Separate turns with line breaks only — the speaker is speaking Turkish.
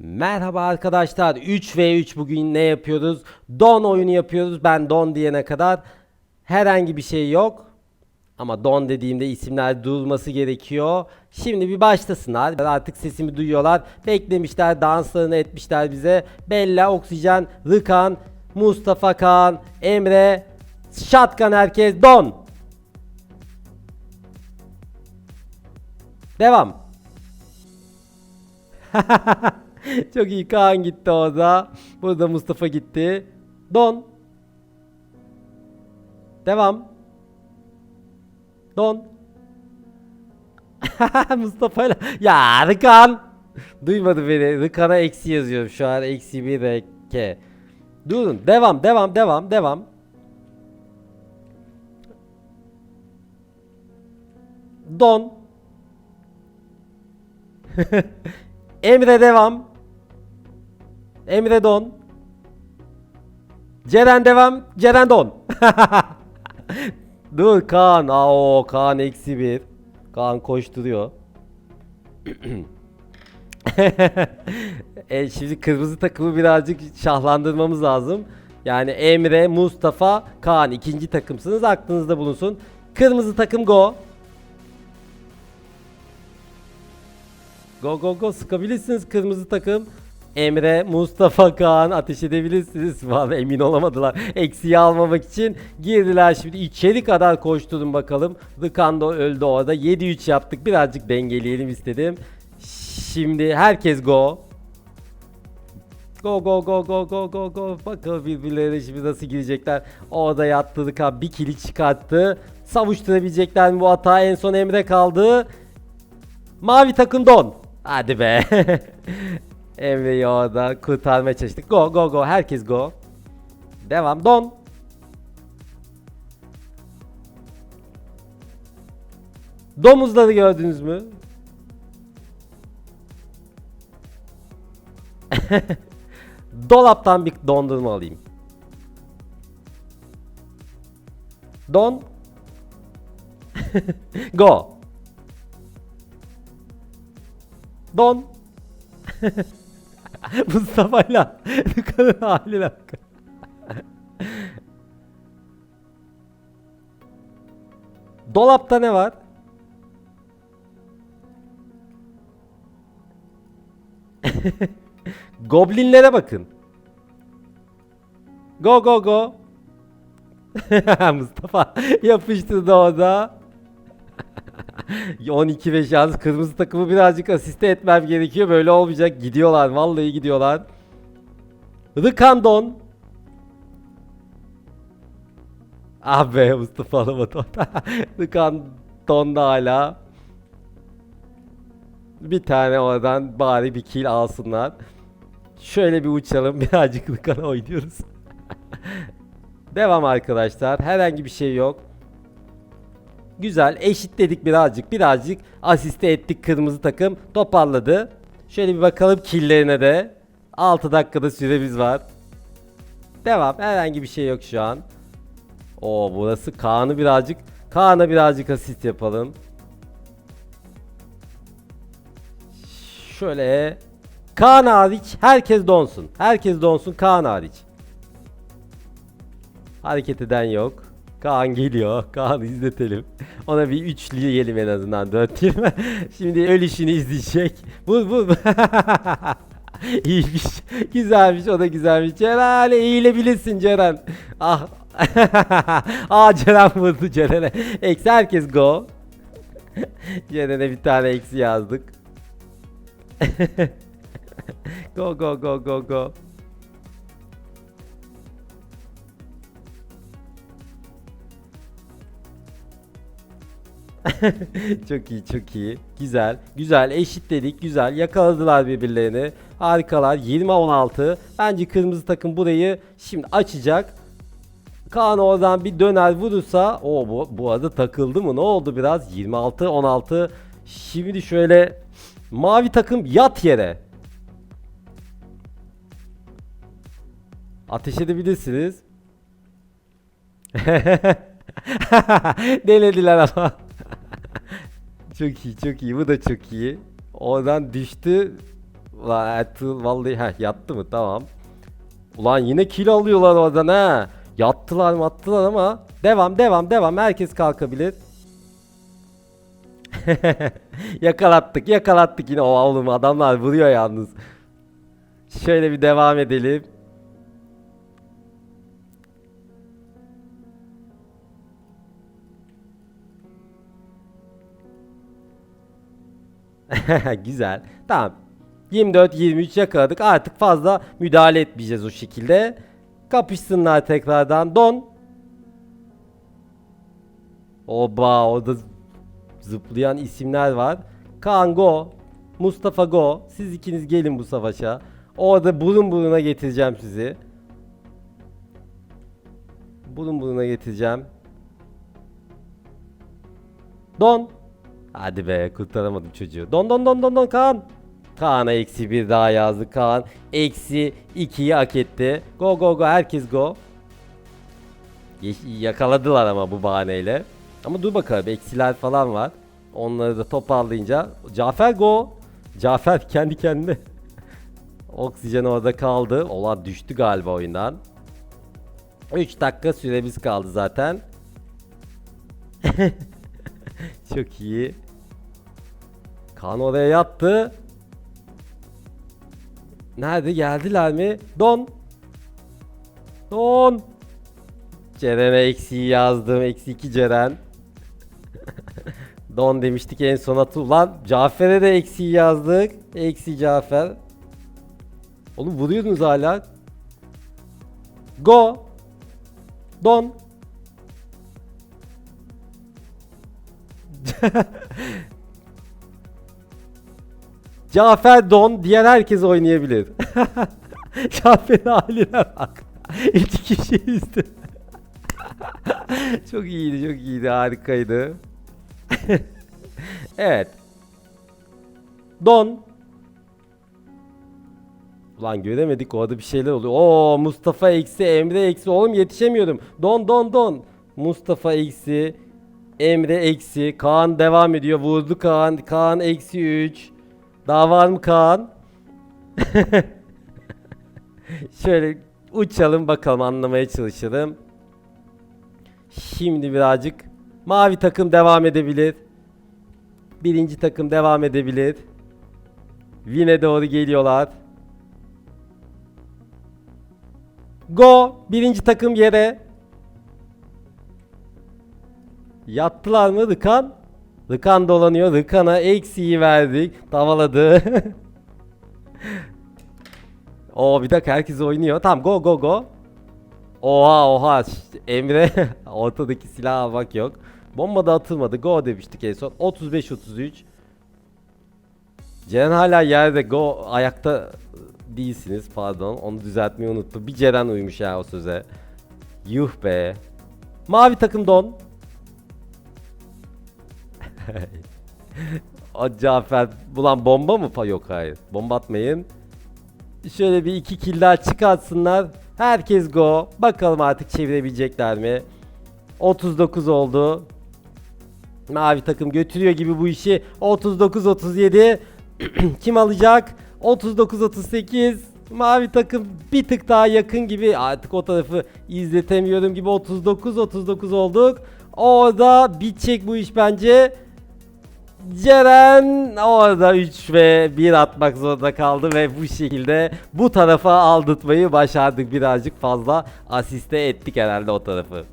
Merhaba arkadaşlar 3 v 3 bugün ne yapıyoruz? Don oyunu yapıyoruz. Ben Don diyene kadar herhangi bir şey yok. Ama Don dediğimde isimler duyulması gerekiyor. Şimdi bir başlasınlar. Artık sesimi duyuyorlar. Beklemişler, danslarını etmişler bize. Bella, Oksijen, Rıkan, Mustafa Kaan, Emre, Şatkan herkes Don. Devam. Çok iyi Kaan gitti orada. Burada Mustafa gitti. Don. Devam. Don. Mustafa ile. Ya Rıkan. Duymadı beni. Rıkan'a eksi yazıyorum şu an. Eksi bir reke. Durun. Devam. Devam. Devam. Devam. Don. Emre devam. Emre don. Ceren devam. Ceren don. Dur Kaan. Aa, o Kaan eksi bir. Kaan koşturuyor. e, şimdi kırmızı takımı birazcık şahlandırmamız lazım. Yani Emre, Mustafa, Kaan ikinci takımsınız. Aklınızda bulunsun. Kırmızı takım go. Go go go sıkabilirsiniz kırmızı takım. Emre, Mustafa, Kaan ateş edebilirsiniz. Vallahi emin olamadılar. Eksiği almamak için girdiler şimdi. içeri kadar koşturdum bakalım. Rıkan da öldü orada. 7-3 yaptık. Birazcık dengeleyelim istedim. Şimdi herkes go. Go go go go go go go. Bakalım birbirlerine şimdi nasıl girecekler. Orada yattı Rıkan bir kili çıkarttı. Savuşturabilecekler bu hata? En son Emre kaldı. Mavi takım don. Hadi be. Emre'yi orada kurtarmaya çalıştık. Go go go. Herkes go. Devam. Don. Domuzları gördünüz mü? Dolaptan bir dondurma alayım. Don. Go. Don. Mustafa'yla Lukan'ın haline bak. Dolapta ne var? Goblinlere bakın. Go go go. Mustafa yapıştırdı orada. 12 ve şans kırmızı takımı birazcık asiste etmem gerekiyor. Böyle olmayacak. Gidiyorlar. Vallahi gidiyorlar. Rıkandon. Ah be Mustafa alamadı. Rıkandon da hala. Bir tane oradan bari bir kill alsınlar. Şöyle bir uçalım. Birazcık Rıkan'a oynuyoruz. Devam arkadaşlar. Herhangi bir şey yok. Güzel eşitledik birazcık birazcık asiste ettik kırmızı takım toparladı. Şöyle bir bakalım killlerine de. 6 dakikada süremiz var. Devam herhangi bir şey yok şu an. O burası Kaan'ı birazcık Kaan'a birazcık asist yapalım. Şöyle Kaan hariç herkes donsun. Herkes donsun Kaan hariç. Hareket eden yok. Kaan geliyor. Kaan'ı izletelim. Ona bir üçlü yiyelim en azından. Dört diyelim. Şimdi ölüşünü izleyecek. Bu bu. İyiymiş. Güzelmiş. O da güzelmiş. Ceren eğilebilirsin Ceren. Ah. Aa Ceren vurdu Ceren'e. Eksi herkes go. Ceren'e bir tane eksi yazdık. go go go go go. çok iyi çok iyi. Güzel. Güzel eşitledik. Güzel. Yakaladılar birbirlerini. Harikalar. 20-16. Bence kırmızı takım burayı şimdi açacak. Kaan oradan bir döner vurursa o bu, bu arada takıldı mı? Ne oldu biraz? 26-16. Şimdi şöyle mavi takım yat yere. Ateş edebilirsiniz. Denediler ama. Çok iyi çok iyi bu da çok iyi. Oradan düştü. Vallahi heh, yattı mı tamam. Ulan yine kill alıyorlar oradan ha. Yattılar mı attılar ama devam devam devam herkes kalkabilir. yakalattık yakalattık yine o oğlum adamlar vuruyor yalnız. Şöyle bir devam edelim. Güzel. Tamam. 24-23 yakaladık. Artık fazla müdahale etmeyeceğiz o şekilde. Kapışsınlar tekrardan. Don. Oba orada zıplayan isimler var. Kaan. Mustafa Go. Siz ikiniz gelin bu savaşa. Orada burun buruna getireceğim sizi. Burun buruna getireceğim. Don. Hadi be kurtaramadım çocuğu. Don don don don don Kaan. Kaan'a eksi bir daha yazdı Kaan. Eksi 2'yi hak etti. Go go go herkes go. Yeş- yakaladılar ama bu bahaneyle. Ama dur bakalım eksiler falan var. Onları da toparlayınca. Cafer go. Cafer kendi kendine. Oksijen orada kaldı. Ola düştü galiba oyundan. 3 dakika süremiz kaldı zaten. Çok iyi. Kan oraya yattı. Nerede geldiler mi? Don. Don. Ceren'e eksiği yazdım. Eksi 2 Ceren. Don demiştik en son atı. Ulan Cafer'e de eksiği yazdık. Eksi Cafer. Oğlum vuruyordunuz hala. Go. Don. Cafer Don diğer herkes oynayabilir. Cafer'in haline bak. İki kişiyizdi. çok iyiydi, çok iyiydi, harikaydı. evet. Don. Ulan göremedik orada bir şeyler oluyor. Oo Mustafa eksi Emre eksi oğlum yetişemiyorum. Don don don. Mustafa eksi Emre eksi Kaan devam ediyor. Vurdu Kaan. Kaan eksi 3. Daha var mı Kaan? Şöyle uçalım bakalım anlamaya çalışalım. Şimdi birazcık mavi takım devam edebilir. Birinci takım devam edebilir. Win'e doğru geliyorlar. Go! Birinci takım yere. Yattılar mı Rıkan? Rıkan dolanıyor. Rıkan'a eksiği verdik. Tavaladı. Oo bir dakika herkes oynuyor. Tamam go go go. Oha oha. Emre ortadaki silah almak yok. Bomba da atılmadı. Go demiştik en son. 35-33. Ceren hala yerde. Go ayakta değilsiniz. Pardon. Onu düzeltmeyi unuttum. Bir Ceren uymuş ya o söze. Yuh be. Mavi takım don. O Cafer. Bulan bomba mı? Pa- Yok hayır. Bomba atmayın. Şöyle bir iki kill daha çıkartsınlar. Herkes go. Bakalım artık çevirebilecekler mi? 39 oldu. Mavi takım götürüyor gibi bu işi. 39-37. Kim alacak? 39-38. Mavi takım bir tık daha yakın gibi. Artık o tarafı izletemiyorum gibi. 39-39 olduk. Orada bitecek bu iş bence. Ceren orada 3 ve 1 atmak zorunda kaldı ve bu şekilde bu tarafa aldırtmayı başardık. Birazcık fazla asiste ettik herhalde o tarafı.